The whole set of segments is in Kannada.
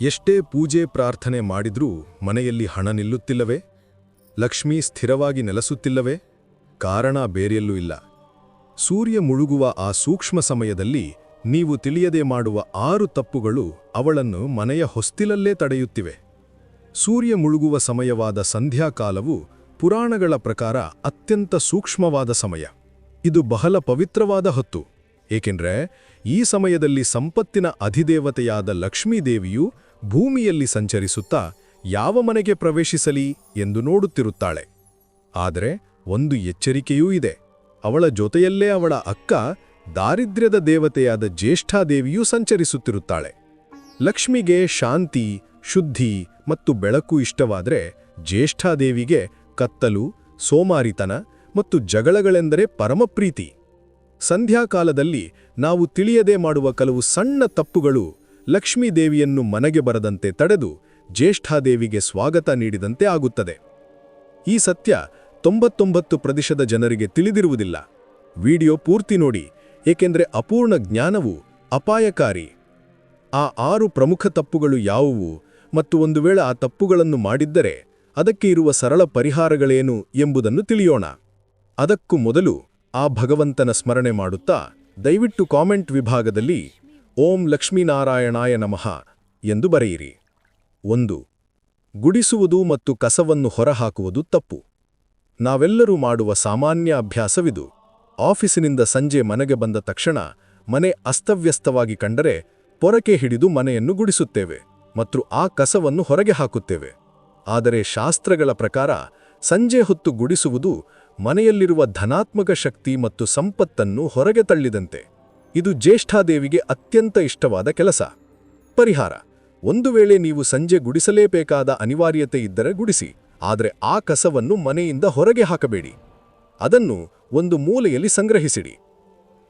ಎಷ್ಟೇ ಪೂಜೆ ಪ್ರಾರ್ಥನೆ ಮಾಡಿದ್ರೂ ಮನೆಯಲ್ಲಿ ಹಣ ನಿಲ್ಲುತ್ತಿಲ್ಲವೇ? ಲಕ್ಷ್ಮಿ ಸ್ಥಿರವಾಗಿ ನೆಲೆಸುತ್ತಿಲ್ಲವೇ? ಕಾರಣ ಬೇರೆಯಲ್ಲೂ ಇಲ್ಲ. ಸೂರ್ಯ ಮುಳುಗುವ ಆ ಸೂಕ್ಷ್ಮ ಸಮಯದಲ್ಲಿ ನೀವು ತಿಳಿಯದೆ ಮಾಡುವ ಆರು ತಪ್ಪುಗಳು ಅವಳನ್ನು ಮನೆಯ ಹೊಸ್ತಿಲಲ್ಲೇ ತಡೆಯುತ್ತಿವೆ. ಸೂರ್ಯ ಮುಳುಗುವ ಸಮಯವಾದ ಸಂಧ್ಯಾಕಾಲವು ಪುರಾಣಗಳ ಪ್ರಕಾರ ಅತ್ಯಂತ ಸೂಕ್ಷ್ಮವಾದ ಸಮಯ. ಇದು ಬಹಳ ಪವಿತ್ರವಾದ ಹೊತ್ತು. ಏಕೆಂದರೆ ಈ ಸಮಯದಲ್ಲಿ ಸಂಪತ್ತಿನ ಅಧಿದೇವತೆಯಾದ ಲಕ್ಷ್ಮೀದೇವಿಯು ಭೂಮಿಯಲ್ಲಿ ಸಂಚರಿಸುತ್ತಾ ಯಾವ ಮನೆಗೆ ಪ್ರವೇಶಿಸಲಿ ಎಂದು ನೋಡುತ್ತಿರುತ್ತಾಳೆ. ಆದರೆ ಒಂದು ಎಚ್ಚರಿಕೆಯೂ ಇದೆ. ಅವಳ ಜೊತೆಯಲ್ಲೇ ಅವಳ ಅಕ್ಕ ದಾರಿದ್ರ್ಯದ ದೇವತೆಯಾದ ಜ್ಯೇಷ್ಠಾದೇವಿಯೂ ಸಂಚರಿಸುತ್ತಿರುತ್ತಾಳೆ. ಲಕ್ಷ್ಮಿಗೆ ಶಾಂತಿ, ಶುದ್ಧಿ ಮತ್ತು ಬೆಳಕು ಇಷ್ಟವಾದರೆ ಜ್ಯೇಷ್ಠಾದೇವಿಗೆ ಕತ್ತಲು, ಸೋಮಾರಿತನ ಮತ್ತು ಜಗಳಗಳೆಂದರೆ ಪರಮಪ್ರೀತಿ ಸಂಧ್ಯಾಕಾಲದಲ್ಲಿ ನಾವು ತಿಳಿಯದೆ ಮಾಡುವ ಕೆಲವು ಸಣ್ಣ ತಪ್ಪುಗಳು ಲಕ್ಷ್ಮೀದೇವಿಯನ್ನು ಮನೆಗೆ ಬರದಂತೆ ತಡೆದು ಜ್ಯೇಷ್ಠಾದೇವಿಗೆ ಸ್ವಾಗತ ನೀಡಿದಂತೆ ಆಗುತ್ತದೆ. ಈ ಸತ್ಯ ತೊಂಬತ್ತೊಂಬತ್ತು ಪ್ರತಿಶತ ಜನರಿಗೆ ತಿಳಿದಿರುವುದಿಲ್ಲ. ವಿಡಿಯೋ ಪೂರ್ತಿ ನೋಡಿ, ಏಕೆಂದರೆ ಅಪೂರ್ಣ ಜ್ಞಾನವು ಅಪಾಯಕಾರಿ. ಆ ಆರು ಪ್ರಮುಖ ತಪ್ಪುಗಳು ಯಾವುವು ಮತ್ತು ಒಂದು ವೇಳೆ ಆ ತಪ್ಪುಗಳನ್ನು ಮಾಡಿದ್ದರೆ ಅದಕ್ಕೆ ಇರುವ ಸರಳ ಪರಿಹಾರಗಳೇನು ಎಂಬುದನ್ನು ತಿಳಿಯೋಣ. ಅದಕ್ಕೂ ಮೊದಲು ಆ ಭಗವಂತನ ಸ್ಮರಣೆ ಮಾಡುತ್ತಾ ದಯವಿಟ್ಟು ಕಾಮೆಂಟ್ ವಿಭಾಗದಲ್ಲಿ ಓಂ ಲಕ್ಷ್ಮೀನಾರಾಯಣಾಯ ನಮಃ ಎಂದು ಬರೆಯಿರಿ. ಒಂದು, ಗುಡಿಸುವುದು ಮತ್ತು ಕಸವನ್ನು ಹೊರಹಾಕುವುದು ತಪ್ಪು. ನಾವೆಲ್ಲರೂ ಮಾಡುವ ಸಾಮಾನ್ಯ ಅಭ್ಯಾಸವಿದು. ಆಫೀಸಿನಿಂದ ಸಂಜೆ ಮನೆಗೆ ಬಂದ ತಕ್ಷಣ ಮನೆ ಅಸ್ತವ್ಯಸ್ತವಾಗಿ ಕಂಡರೆ ಪೊರಕೆ ಹಿಡಿದು ಮನೆಯನ್ನು ಗುಡಿಸುತ್ತೇವೆ ಮತ್ತು ಆ ಕಸವನ್ನು ಹೊರಗೆ ಹಾಕುತ್ತೇವೆ. ಆದರೆ ಶಾಸ್ತ್ರಗಳ ಪ್ರಕಾರ ಸಂಜೆ ಹೊತ್ತು ಗುಡಿಸುವುದು ಮನೆಯಲ್ಲಿರುವ ಧನಾತ್ಮಕ ಶಕ್ತಿ ಮತ್ತು ಸಂಪತ್ತನ್ನು ಹೊರಗೆ ತಳ್ಳಿದಂತೆ. ಇದು ಜ್ಯೇಷ್ಠಾದೇವಿಗೆ ಅತ್ಯಂತ ಇಷ್ಟವಾದ ಕೆಲಸ. ಪರಿಹಾರ. ಒಂದು ವೇಳೆ ನೀವು ಸಂಜೆ ಗುಡಿಸಲೇಬೇಕಾದ ಅನಿವಾರ್ಯತೆ ಇದ್ದರೆ ಗುಡಿಸಿ, ಆದರೆ ಆ ಕಸವನ್ನು ಮನೆಯಿಂದ ಹೊರಗೆ ಹಾಕಬೇಡಿ. ಅದನ್ನು ಒಂದು ಮೂಲೆಯಲ್ಲಿ ಸಂಗ್ರಹಿಸಿಡಿ.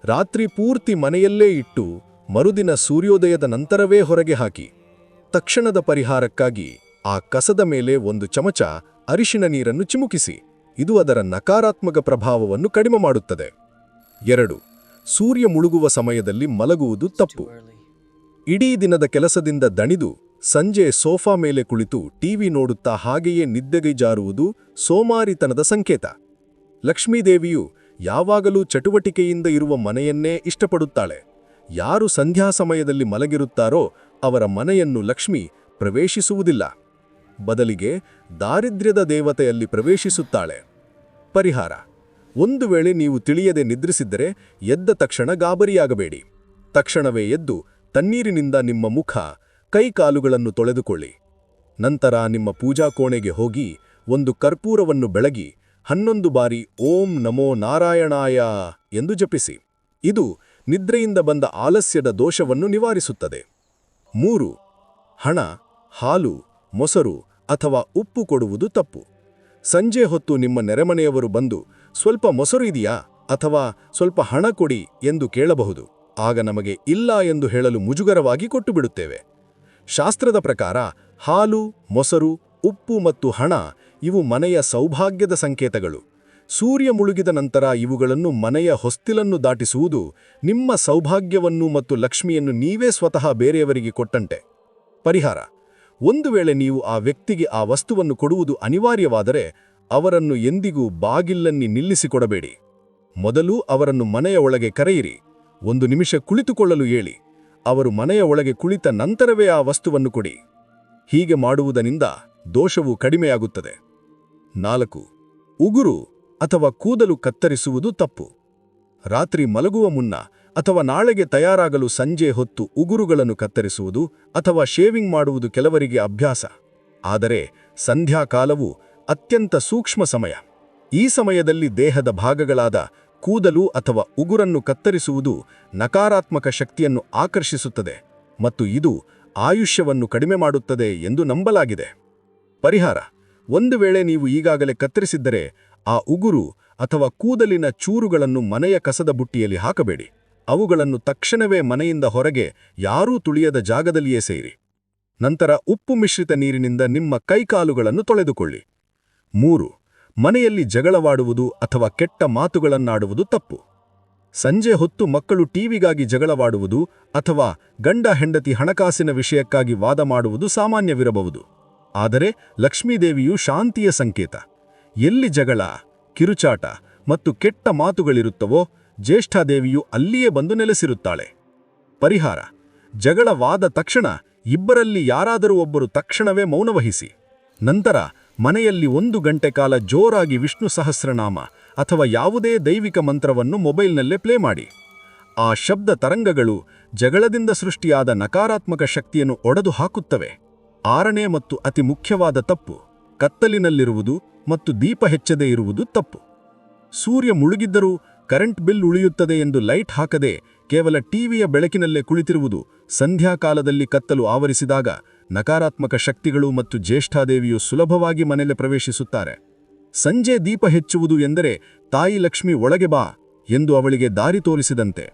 ರಾತ್ರಿ ಪೂರ್ತಿ ಮನೆಯಲ್ಲೇ ಇಟ್ಟು ಮರುದಿನ ಸೂರ್ಯೋದಯದ ನಂತರವೇ ಹೊರಗೆ ಹಾಕಿ. ತಕ್ಷಣದ ಪರಿಹಾರಕ್ಕಾಗಿ ಆ ಕಸದ ಮೇಲೆ ಒಂದು ಚಮಚ ಅರಿಶಿನ ನೀರನ್ನು ಚಿಮುಕಿಸಿ. ಇದು ಅದರ ನಕಾರಾತ್ಮಕ ಪ್ರಭಾವವನ್ನು ಕಡಿಮೆ ಮಾಡುತ್ತದೆ. ಎರಡು. ಸೂರ್ಯ ಮುಳುಗುವ ಸಮಯದಲ್ಲಿ ಮಲಗುವುದು ತಪ್ಪು. ಇಡೀ ದಿನದ ಕೆಲಸದಿಂದ ದಣಿದು ಸಂಜೆ ಸೋಫಾ ಮೇಲೆ ಕುಳಿತು ಟಿವಿ ನೋಡುತ್ತಾ ಹಾಗೆಯೇ ನಿದ್ದೆಗೆ ಜಾರುವುದು ಸೋಮಾರಿತನದ ಸಂಕೇತ. ಲಕ್ಷ್ಮೀದೇವಿಯು ಯಾವಾಗಲೂ ಚಟುವಟಿಕೆಯಿಂದ ಇರುವ ಮನೆಯನ್ನೇ ಇಷ್ಟಪಡುತ್ತಾಳೆ. ಯಾರು ಸಂಧ್ಯಾ ಸಮಯದಲ್ಲಿ ಮಲಗಿರುತ್ತಾರೋ ಅವರ ಮನೆಯನ್ನು ಲಕ್ಷ್ಮಿ ಪ್ರವೇಶಿಸುವುದಿಲ್ಲ. ಬದಲಿಗೆ ದಾರಿದ್ರ್ಯದ ದೇವತೆಯಲ್ಲಿ ಪ್ರವೇಶಿಸುತ್ತಾಳೆ. ಪರಿಹಾರ. ಒಂದು ವೇಳೆ ನೀವು ತಿಳಿಯದೆ ನಿದ್ರಿಸಿದ್ದರೆ ಎದ್ದ ತಕ್ಷಣ ಗಾಬರಿಯಾಗಬೇಡಿ. ತಕ್ಷಣವೇ ಎದ್ದು ತಣ್ಣೀರಿನಿಂದ ನಿಮ್ಮ ಮುಖ, ಕೈಕಾಲುಗಳನ್ನು ತೊಳೆದುಕೊಳ್ಳಿ. ನಂತರ ನಿಮ್ಮ ಪೂಜಾ ಕೋಣೆಗೆ ಹೋಗಿ ಒಂದು ಕರ್ಪೂರವನ್ನು ಬೆಳಗಿ ಹನ್ನೊಂದು ಬಾರಿ ಓಂ ನಮೋ ನಾರಾಯಣಾಯ ಎಂದು ಜಪಿಸಿ. ಇದು ನಿದ್ರೆಯಿಂದ ಬಂದ ಆಲಸ್ಯದ ದೋಷವನ್ನು ನಿವಾರಿಸುತ್ತದೆ. ಮೂರು, ಹಣ, ಹಾಲು, ಮೊಸರು ಅಥವಾ ಉಪ್ಪು ಕೊಡುವುದು ತಪ್ಪು. ಸಂಜೆ ಹೊತ್ತು ನಿಮ್ಮ ನೆರೆಮನೆಯವರು ಬಂದು ಸ್ವಲ್ಪ ಮೊಸರು ಇದೆಯಾ ಅಥವಾ ಸ್ವಲ್ಪ ಹಣ ಕೊಡಿ ಎಂದು ಕೇಳಬಹುದು. ಆಗ ನಮಗೆ ಇಲ್ಲ ಎಂದು ಹೇಳಲು ಮುಜುಗರವಾಗಿ ಕೊಟ್ಟುಬಿಡುತ್ತೇವೆ. ಶಾಸ್ತ್ರದ ಪ್ರಕಾರ ಹಾಲು, ಮೊಸರು, ಉಪ್ಪು ಮತ್ತು ಹಣ ಇವು ಮನೆಯ ಸೌಭಾಗ್ಯದ ಸಂಕೇತಗಳು. ಸೂರ್ಯ ಮುಳುಗಿದ ನಂತರ ಇವುಗಳನ್ನು ಮನೆಯ ಹೊಸ್ತಿಲನ್ನು ದಾಟಿಸುವುದು ನಿಮ್ಮ ಸೌಭಾಗ್ಯವನ್ನು ಮತ್ತು ಲಕ್ಷ್ಮಿಯನ್ನು ನೀವೇ ಸ್ವತಃ ಬೇರೆಯವರಿಗೆ ಕೊಟ್ಟಂತೆ. ಪರಿಹಾರ. ಒಂದು ವೇಳೆ ನೀವು ಆ ವ್ಯಕ್ತಿಗೆ ಆ ವಸ್ತುವನ್ನು ಕೊಡುವುದು ಅನಿವಾರ್ಯವಾದರೆ ಅವರನ್ನು ಎಂದಿಗೂ ಬಾಗಿಲ್ಲನ್ನಿ ನಿಲ್ಲಿಸಿಕೊಡಬೇಡಿ. ಮೊದಲು ಅವರನ್ನು ಮನೆಯ ಒಳಗೆ ಕರೆಯಿರಿ. ಒಂದು ನಿಮಿಷ ಕುಳಿತುಕೊಳ್ಳಲು ಹೇಳಿ. ಅವರು ಮನೆಯ ಒಳಗೆ ಕುಳಿತ ನಂತರವೇ ಆ ವಸ್ತುವನ್ನು ಕೊಡಿ. ಹೀಗೆ ಮಾಡುವುದರಿಂದ ದೋಷವು ಕಡಿಮೆಯಾಗುತ್ತದೆ. ನಾಲ್ಕು. ಉಗುರು ಅಥವಾ ಕೂದಲು ಕತ್ತರಿಸುವುದು ತಪ್ಪು. ರಾತ್ರಿ ಮಲಗುವ ಮುನ್ನ ಅಥವಾ ನಾಳೆಗೆ ತಯಾರಾಗಲು ಸಂಜೆ ಹೊತ್ತು ಉಗುರುಗಳನ್ನು ಕತ್ತರಿಸುವುದು ಅಥವಾ ಶೇವಿಂಗ್ ಮಾಡುವುದು ಕೆಲವರಿಗೆ ಅಭ್ಯಾಸ. ಆದರೆ, ಸಂಧ್ಯಾಕಾಲವು ಅತ್ಯಂತ ಸೂಕ್ಷ್ಮ ಸಮಯ. ಈ ಸಮಯದಲ್ಲಿ ದೇಹದ ಭಾಗಗಳಾದ ಕೂದಲು ಅಥವಾ ಉಗುರನ್ನು ಕತ್ತರಿಸುವುದು ನಕಾರಾತ್ಮಕ ಶಕ್ತಿಯನ್ನು ಆಕರ್ಷಿಸುತ್ತದೆ ಮತ್ತು ಇದು ಆಯುಷ್ಯವನ್ನು ಕಡಿಮೆ ಮಾಡುತ್ತದೆ ಎಂದು ನಂಬಲಾಗಿದೆ. ಪರಿಹಾರ. ಒಂದು ವೇಳೆ ನೀವು ಈಗಾಗಲೇ ಕತ್ತರಿಸಿದ್ದರೆ ಆ ಉಗುರು ಅಥವಾ ಕೂದಲಿನ ಚೂರುಗಳನ್ನು ಮನೆಯ ಕಸದ ಬುಟ್ಟಿಯಲ್ಲಿ ಹಾಕಬೇಡಿ. ಅವುಗಳನ್ನು ತಕ್ಷಣವೇ ಮನೆಯಿಂದ ಹೊರಗೆ ಯಾರೂ ತುಳಿಯದ ಜಾಗದಲ್ಲಿಯೇ ಸೇರಿ. ನಂತರ ಉಪ್ಪು ಮಿಶ್ರಿತ ನೀರಿನಿಂದ ನಿಮ್ಮ ಕೈಕಾಲುಗಳನ್ನು ತೊಳೆದುಕೊಳ್ಳಿ. ಮೂರು, ಮನೆಯಲ್ಲಿ ಜಗಳವಾಡುವುದು ಅಥವಾ ಕೆಟ್ಟ ಮಾತುಗಳನ್ನಾಡುವುದು ತಪ್ಪು. ಸಂಜೆ ಹೊತ್ತು ಮಕ್ಕಳು ಟಿವಿಗಾಗಿ ಜಗಳವಾಡುವುದು ಅಥವಾ ಗಂಡ ಹೆಂಡತಿ ಹಣಕಾಸಿನ ವಿಷಯಕ್ಕಾಗಿ ವಾದ ಮಾಡುವುದು ಸಾಮಾನ್ಯವಿರಬಹುದು. ಆದರೆ ಲಕ್ಷ್ಮೀದೇವಿಯು ಶಾಂತಿಯ ಸಂಕೇತ. ಎಲ್ಲಿ ಜಗಳ, ಕಿರುಚಾಟ ಮತ್ತು ಕೆಟ್ಟ ಮಾತುಗಳಿರುತ್ತವೋ ಜ್ಯೇಷ್ಠಾದೇವಿಯು ಅಲ್ಲಿಯೇ ಬಂದು ನೆಲೆಸಿರುತ್ತಾಳೆ. ಪರಿಹಾರ ಜಗಳವಾದ ತಕ್ಷಣ ಇಬ್ಬರಲ್ಲಿ ಯಾರಾದರೂ ಒಬ್ಬರು ತಕ್ಷಣವೇ ಮೌನವಹಿಸಿ. ನಂತರ ಮನೆಯಲ್ಲಿ ಒಂದು ಗಂಟೆ ಕಾಲ ಜೋರಾಗಿ ವಿಷ್ಣು ಸಹಸ್ರನಾಮ ಅಥವಾ ಯಾವುದೇ ದೈವಿಕ ಮಂತ್ರವನ್ನು ಮೊಬೈಲ್ನಲ್ಲೇ ಪ್ಲೇ ಮಾಡಿ. ಆ ಶಬ್ದ ತರಂಗಗಳು ಜಗಳದಿಂದ ಸೃಷ್ಟಿಯಾದ ನಕಾರಾತ್ಮಕ ಶಕ್ತಿಯನ್ನು ಒಡೆದು ಹಾಕುತ್ತವೆ. ಆರನೇ ಮತ್ತು ಅತಿ ಮುಖ್ಯವಾದ ತಪ್ಪು, ಕತ್ತಲಿನಲ್ಲಿರುವುದು ಮತ್ತು ದೀಪ ಹೆಚ್ಚದೇ ಇರುವುದು ತಪ್ಪು. ಸೂರ್ಯ ಮುಳುಗಿದ್ದರೂ ಕರೆಂಟ್ ಬಿಲ್ ಉಳಿಯುತ್ತದೆ ಎಂದು ಲೈಟ್ ಹಾಕದೆ ಕೇವಲ ಟಿವಿಯ ಬೆಳಕಿನಲ್ಲೇ ಕುಳಿತಿರುವುದು ಸಂಧ್ಯಾಕಾಲದಲ್ಲಿ ಕತ್ತಲು ಆವರಿಸಿದಾಗ ನಕಾರಾತ್ಮಕ ಶಕ್ತಿಗಳು ಮತ್ತು ಜ್ಯೇಷ್ಠಾದೇವಿಯು ಸುಲಭವಾಗಿ ಮನೆಯಲ್ಲಿ ಪ್ರವೇಶಿಸುತ್ತಾರೆ. ಸಂಜೆ ದೀಪ ಹೆಚ್ಚುವುದು ಎಂದರೆ, ತಾಯಿ ಲಕ್ಷ್ಮಿ, ಒಳಗೆ ಬಾ ಎಂದು ಅವಳಿಗೆ ದಾರಿ ತೋರಿಸಿದಂತೆ.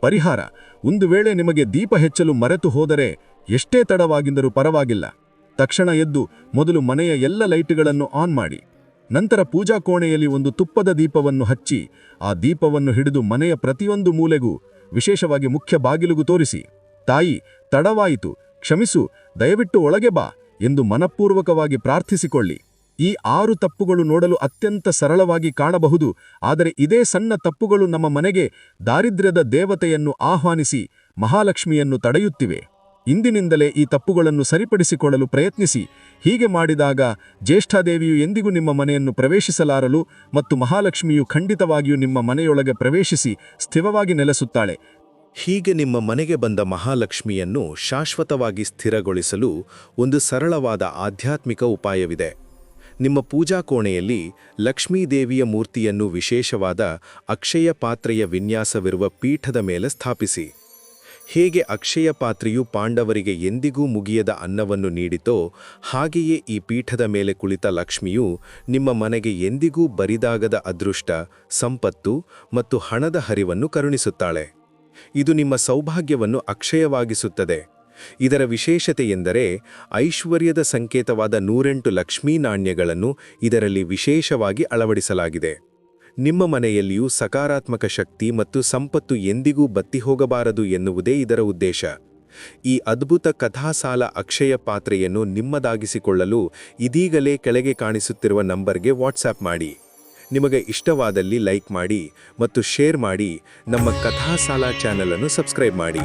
ಪರಿಹಾರ, ಒಂದು ವೇಳೆ ನಿಮಗೆ ದೀಪ ಹೆಚ್ಚಲು ಮರೆತು ಹೋದರೆ, ಎಷ್ಟೇ ತಡವಾಗಿದ್ದರೂ ಪರವಾಗಿಲ್ಲ. ತಕ್ಷಣ ಎದ್ದು ಮೊದಲು ಮನೆಯ ಎಲ್ಲ ಲೈಟ್ಗಳನ್ನು ಆನ್ ಮಾಡಿ. ನಂತರ ಪೂಜಾ ಕೋಣೆಯಲ್ಲಿ ಒಂದು ತುಪ್ಪದ ದೀಪವನ್ನು ಹಚ್ಚಿ, ಆ ದೀಪವನ್ನು ಹಿಡಿದು ಮನೆಯ ಪ್ರತಿಯೊಂದು ಮೂಲೆಗೂ, ವಿಶೇಷವಾಗಿ ಮುಖ್ಯ ಬಾಗಿಲುಗೂ ತೋರಿಸಿ. ತಾಯಿ, ತಡವಾಯಿತು. ಕ್ಷಮಿಸು. ದಯವಿಟ್ಟು ಒಳಗೆ ಬಾ ಎಂದು ಮನಪೂರ್ವಕವಾಗಿ ಪ್ರಾರ್ಥಿಸಿಕೊಳ್ಳಿ. ಈ ಆರು ತಪ್ಪುಗಳು ನೋಡಲು ಅತ್ಯಂತ ಸರಳವಾಗಿ ಕಾಣಬಹುದು, ಆದರೆ ಇದೇ ಸಣ್ಣ ತಪ್ಪುಗಳು ನಮ್ಮ ಮನೆಗೆ ದಾರಿದ್ರ್ಯದ ದೇವತೆಯನ್ನು ಆಹ್ವಾನಿಸಿ ಮಹಾಲಕ್ಷ್ಮಿಯನ್ನು ತಡೆಯುತ್ತಿವೆ. ಇಂದಿನಿಂದಲೇ ಈ ತಪ್ಪುಗಳನ್ನು ಸರಿಪಡಿಸಿಕೊಳ್ಳಲು ಪ್ರಯತ್ನಿಸಿ. ಹೀಗೆ ಮಾಡಿದಾಗ ಜ್ಯೇಷ್ಠಾದೇವಿಯು ಎಂದಿಗೂ ನಿಮ್ಮ ಮನೆಯನ್ನು ಪ್ರವೇಶಿಸಲಾರಲು ಮತ್ತು ಮಹಾಲಕ್ಷ್ಮಿಯು ಖಂಡಿತವಾಗಿಯೂ ನಿಮ್ಮ ಮನೆಯೊಳಗೆ ಪ್ರವೇಶಿಸಿ ಸ್ಥಿರವಾಗಿ ನೆಲೆಸುತ್ತಾಳೆ. ಹೀಗೆ ನಿಮ್ಮ ಮನೆಗೆ ಬಂದ ಮಹಾಲಕ್ಷ್ಮಿಯನ್ನು ಶಾಶ್ವತವಾಗಿ ಸ್ಥಿರಗೊಳಿಸಲು ಒಂದು ಸರಳವಾದ ಆಧ್ಯಾತ್ಮಿಕ ಉಪಾಯವಿದೆ. ನಿಮ್ಮ ಪೂಜಾ ಕೋಣೆಯಲ್ಲಿ ಲಕ್ಷ್ಮೀದೇವಿಯ ಮೂರ್ತಿಯನ್ನು ವಿಶೇಷವಾದ ಅಕ್ಷಯ ಪಾತ್ರೆಯ ವಿನ್ಯಾಸವಿರುವ ಪೀಠದ ಮೇಲೆ ಸ್ಥಾಪಿಸಿ. ಹೇಗೆ ಅಕ್ಷಯ ಪಾತ್ರೆಯು ಪಾಂಡವರಿಗೆ ಎಂದಿಗೂ ಮುಗಿಯದ ಅನ್ನವನ್ನು ನೀಡಿತೋ ಹಾಗೆಯೇ ಈ ಪೀಠದ ಮೇಲೆ ಕುಳಿತ ಲಕ್ಷ್ಮಿಯು ನಿಮ್ಮ ಮನೆಗೆ ಎಂದಿಗೂ ಬರಿದಾಗದ ಅದೃಷ್ಟ, ಸಂಪತ್ತು ಮತ್ತು ಹಣದ ಹರಿವನ್ನು ಕರುಣಿಸುತ್ತಾಳೆ. ಇದು ನಿಮ್ಮ ಸೌಭಾಗ್ಯವನ್ನು ಅಕ್ಷಯವಾಗಿಸುತ್ತದೆ. ಇದರ ವಿಶೇಷತೆ ಎಂದರೆ ಐಶ್ವರ್ಯದ ಸಂಕೇತವಾದ ನೂರೆಂಟು ಲಕ್ಷ್ಮೀ ನಾಣ್ಯಗಳನ್ನು ಇದರಲ್ಲಿ ವಿಶೇಷವಾಗಿ ಅಳವಡಿಸಲಾಗಿದೆ. ನಿಮ್ಮ ಮನೆಯಲ್ಲಿಯೂ ಸಕಾರಾತ್ಮಕ ಶಕ್ತಿ ಮತ್ತು ಸಂಪತ್ತು ಎಂದಿಗೂ ಬತ್ತಿ ಹೋಗಬಾರದು ಎನ್ನುವುದೇ ಇದರ ಉದ್ದೇಶ. ಈ ಅದ್ಭುತ ಕಥಾಸಾಲ ಅಕ್ಷಯ ಪಾತ್ರೆಯನ್ನು ನಿಮ್ಮದಾಗಿಸಿಕೊಳ್ಳಲು ಇದೀಗಲೇ ಕೆಳಗೆ ಕಾಣಿಸುತ್ತಿರುವ ನಂಬರ್ಗೆ ವಾಟ್ಸಾಪ್ ಮಾಡಿ. ನಿಮಗೆ ಇಷ್ಟವಾದಲ್ಲಿ ಲೈಕ್ ಮಾಡಿ ಮತ್ತು ಶೇರ್ ಮಾಡಿ ನಮ್ಮ ಕಥಾಸಾಲ ಚಾನಲನ್ನು ಸಬ್ಸ್ಕ್ರೈಬ್ ಮಾಡಿ.